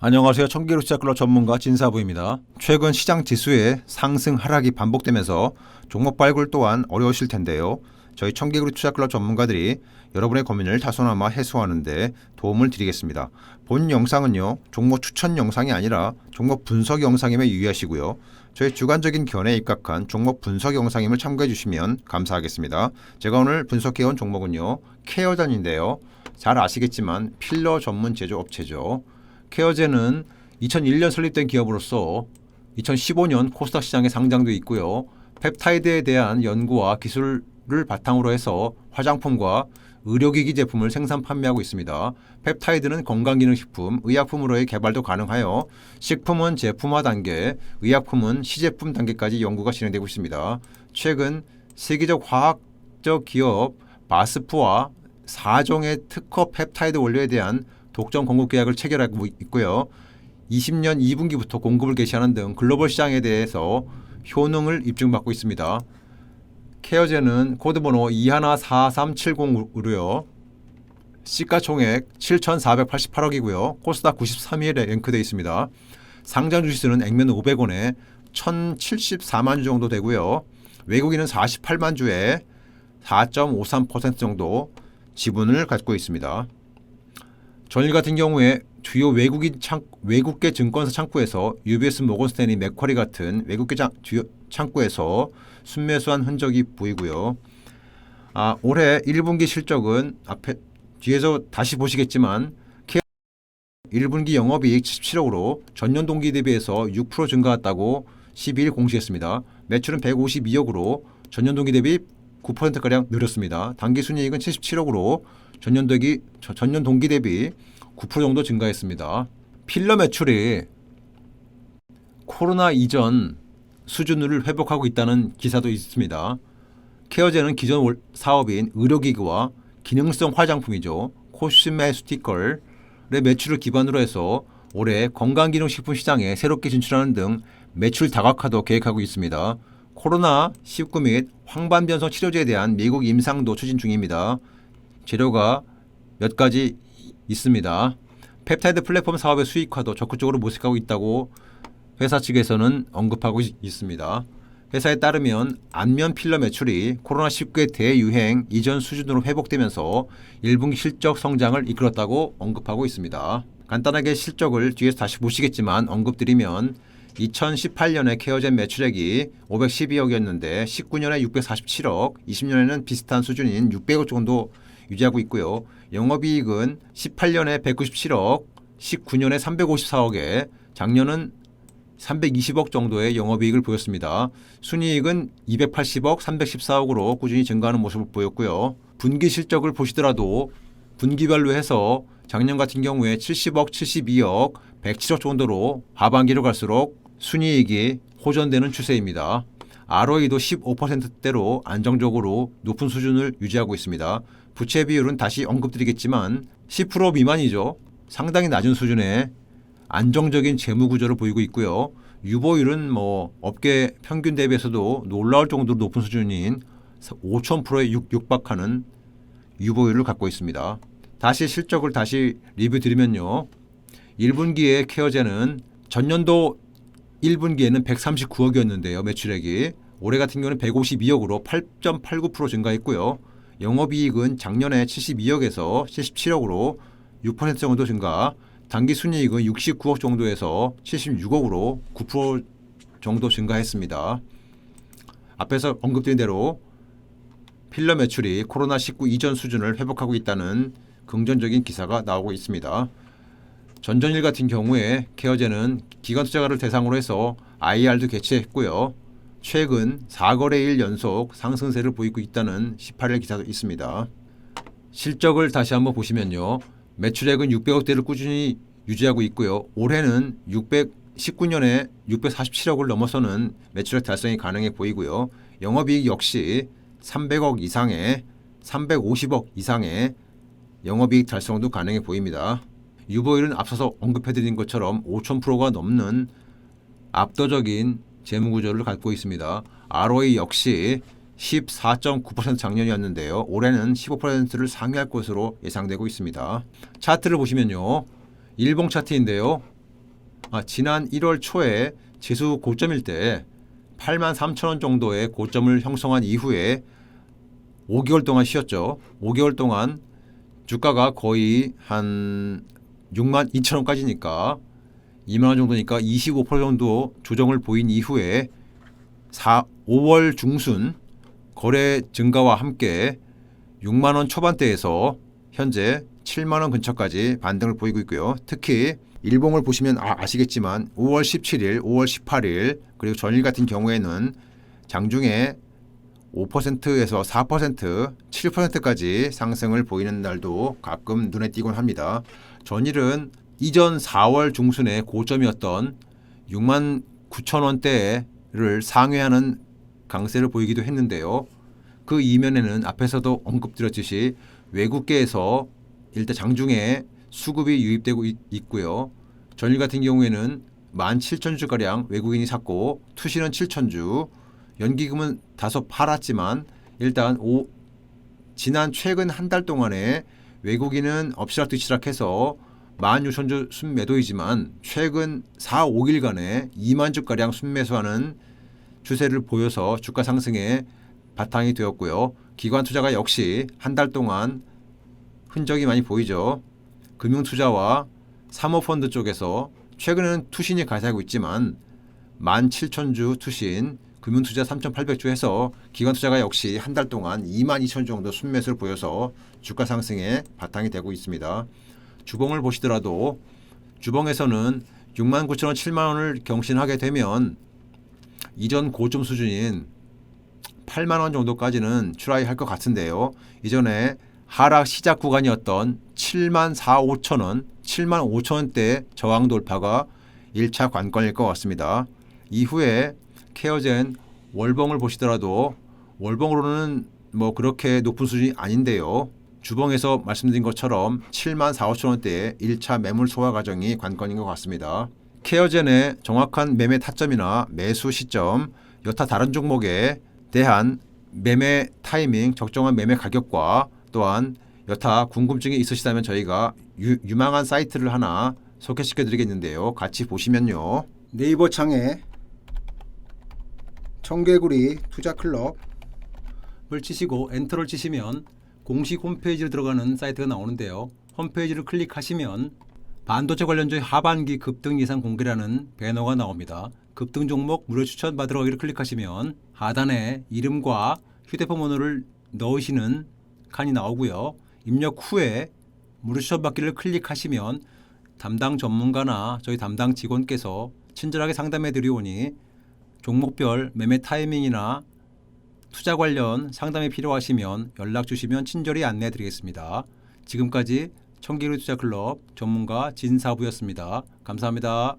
안녕하세요. 청기로 시작클럽 전문가 진사부입니다. 최근 시장 지수의 상승 하락이 반복되면서 종목 발굴 또한 어려우실 텐데요. 저희 청기그룹 투자클럽 전문가들이 여러분의 고민을 다소나마 해소하는데 도움을 드리겠습니다. 본 영상은요 종목 추천 영상이 아니라 종목 분석 영상임에 유의하시고요. 저희 주관적인 견해에 입각한 종목 분석 영상임을 참고해 주시면 감사하겠습니다. 제가 오늘 분석해온 종목은요 케어전인데요. 잘 아시겠지만 필러 전문 제조 업체죠. 케어젠은 2001년 설립된 기업으로서 2015년 코스닥 시장에 상장돼 있고요. 펩타이드에 대한 연구와 기술을 바탕으로 해서 화장품과 의료기기 제품을 생산 판매하고 있습니다. 펩타이드는 건강기능식품, 의약품으로의 개발도 가능하여 식품은 제품화 단계, 의약품은 시제품 단계까지 연구가 진행되고 있습니다. 최근 세계적 화학적 기업 바스프와 4종의 특허 펩타이드 원료에 대한 독점 공급 계약을 체결하고 있고요. 20년 2분기부터 공급을 개시하는 등 글로벌 시장에 대해서 효능을 입증받고 있습니다. 케어제는 코드번호 214370으로요. 시가 총액 7,488억이고요. 코스닥 93위에 랭크되어 있습니다. 상장 주식수는 액면 500원에 1,074만 주 정도 되고요. 외국인은 48만 주에 4.53% 정도 지분을 갖고 있습니다. 전일 같은 경우에 주요 외국인 창, 외국계 증권사 창구에서 UBS 모건스탠리 맥쿼리 같은 외국계 장, 주요 창구에서 순매수한 흔적이 보이고요. 아, 올해 1분기 실적은 앞에 뒤에서 다시 보시겠지만 1분기 영업이익 77억으로 전년 동기 대비해서 6% 증가했다고 12일 공시했습니다. 매출은 152억으로 전년 동기 대비 9%가량 늘었습니다. 당기 순이익은 77억으로 전년 동기 전년 동기 대비 9% 정도 증가했습니다. 필러 매출이 코로나 이전 수준을 회복하고 있다는 기사도 있습니다. 케어제는 기존 사업인 의료기기와 기능성 화장품이죠. 코스메스티컬의 매출을 기반으로 해서 올해 건강기능식품 시장에 새롭게 진출하는 등 매출 다각화도 계획하고 있습니다. 코로나19 및 황반변성 치료제에 대한 미국 임상도 추진 중입니다. 재료가 몇 가지 있습니다. 펩타이드 플랫폼 사업의 수익화도 적극적으로 모색하고 있다고 회사 측에서는 언급하고 있습니다. 회사에 따르면 안면 필러 매출이 코로나19의 대유행 이전 수준으로 회복되면서 1분기 실적 성장을 이끌었다고 언급하고 있습니다. 간단하게 실적을 뒤에서 다시 보시겠지만 언급드리면 2018년에 케어젠 매출액이 512억이었는데 19년에 647억, 20년에는 비슷한 수준인 600억 정도 유지하고 있고요. 영업이익은 18년에 197억, 19년에 354억에 작년은 320억 정도의 영업이익을 보였습니다. 순이익은 280억, 314억으로 꾸준히 증가하는 모습을 보였고요. 분기 실적을 보시더라도 분기별로 해서 작년 같은 경우에 70억, 72억, 107억 정도로 하반기로 갈수록 순이익이 호전되는 추세입니다. ROE도 15%대로 안정적으로 높은 수준을 유지하고 있습니다. 부채 비율은 다시 언급드리겠지만 10% 미만이죠. 상당히 낮은 수준의 안정적인 재무 구조를 보이고 있고요. 유보율은 뭐 업계 평균 대비해서도 놀라울 정도로 높은 수준인 5,000%에 육박하는 유보율을 갖고 있습니다. 다시 실적을 다시 리뷰 드리면요. 1분기에 케어제는 전년도 1분기에는 139억이었는데요. 매출액이 올해 같은 경우는 152억으로 8.89% 증가했고요. 영업이익은 작년에 72억에서 77억으로 6% 정도 증가, 단기 순이익은 69억 정도에서 76억으로 9% 정도 증가했습니다. 앞에서 언급드린 대로 필러 매출이 코로나19 이전 수준을 회복하고 있다는 긍정적인 기사가 나오고 있습니다. 전전일 같은 경우에 케어제는 기관 투자가를 대상으로 해서 IR도 개최했고요. 최근 4거래일 연속 상승세를 보이고 있다는 18일 기사도 있습니다. 실적을 다시 한번 보시면요. 매출액은 600억대를 꾸준히 유지하고 있고요. 올해는 619년에 647억을 넘어서는 매출액 달성이 가능해 보이고요. 영업이익 역시 300억 이상의 350억 이상의 영업이익 달성도 가능해 보입니다. 유보율은 앞서서 언급해드린 것처럼 5,000%가 넘는 압도적인 재무 구조를 갖고 있습니다. ROE 역시 14.9% 작년이었는데요. 올해는 15%를 상회할 것으로 예상되고 있습니다. 차트를 보시면요. 일봉 차트인데요. 아, 지난 1월 초에 지수 고점일 때 8만 3천 원 정도의 고점을 형성한 이후에 5개월 동안 쉬었죠. 5개월 동안 주가가 거의 한 6만 2천 원까지니까 2만 원 정도니까 25% 정도 조정을 보인 이후에 4, 5월 중순 거래 증가와 함께 6만 원 초반대에서 현재 7만 원 근처까지 반등을 보이고 있고요. 특히 일봉을 보시면 아, 아시겠지만 5월 17일, 5월 18일 그리고 전일 같은 경우에는 장중에 5%에서 4%, 7%까지 상승을 보이는 날도 가끔 눈에 띄곤 합니다. 전일은 이전 4월 중순에 고점이었던 6만 9천 원대를 상회하는 강세를 보이기도 했는데요. 그 이면에는 앞에서도 언급드렸듯이 외국계에서 일단 장중에 수급이 유입되고 있, 있고요. 전일 같은 경우에는 17,000주 가량 외국인이 샀고 투시는 7,000주, 연기금은 다소 팔았지만 일단 오, 지난 최근 한 달 동안에 외국인은 엎치락뒤치락해서 16,000주 순매도이지만 최근 4, 5일간에 2만 주가량 순매수하는 추세를 보여서 주가 상승에 바탕이 되었고요. 기관 투자가 역시 한 달 동안 흔적이 많이 보이죠. 금융 투자와 사모펀드 쪽에서 최근에는 투신이 가세하고 있지만 17,000주 투신, 금융투자 3,800주 해서 기관투자가 역시 한 달 동안 22,000주 정도 순매수를 보여서 주가 상승에 바탕이 되고 있습니다. 주봉을 보시더라도 주봉에서는 6만 9천 원, 7만 원을 경신하게 되면 이전 고점 수준인 8만 원 정도까지는 추라이 할것 같은데요. 이전에 하락 시작 구간이었던 7만 4, 5천 원, 7만 5천 원대 저항 돌파가 1차 관건일 것 같습니다. 이후에 케어젠 월봉을 보시더라도 월봉으로는 뭐 그렇게 높은 수준이 아닌데요. 주봉에서 말씀드린 것처럼 7만 4, 5천 원대의 1차 매물 소화 과정이 관건인 것 같습니다. 케어젠의 정확한 매매 타점이나 매수 시점, 여타 다른 종목에 대한 매매 타이밍, 적정한 매매 가격과 또한 여타 궁금증이 있으시다면 저희가 유, 유망한 사이트를 하나 소개시켜 드리겠는데요. 같이 보시면요. 네이버 창에 청개구리 투자클럽 을 치시고 엔터를 치시면 공식 홈페이지로 들어가는 사이트가 나오는데요. 홈페이지를 클릭하시면 반도체 관련주의 하반기 급등 예상 공개라는 배너가 나옵니다. 급등 종목 무료 추천 받으러 가기를 클릭하시면 하단에 이름과 휴대폰 번호를 넣으시는 칸이 나오고요. 입력 후에 무료 추천 받기를 클릭하시면 담당 전문가나 저희 담당 직원께서 친절하게 상담해 드리오니 종목별 매매 타이밍이나 투자 관련 상담이 필요하시면 연락 주시면 친절히 안내해 드리겠습니다. 지금까지 청기루 투자 클럽 전문가 진사부였습니다. 감사합니다.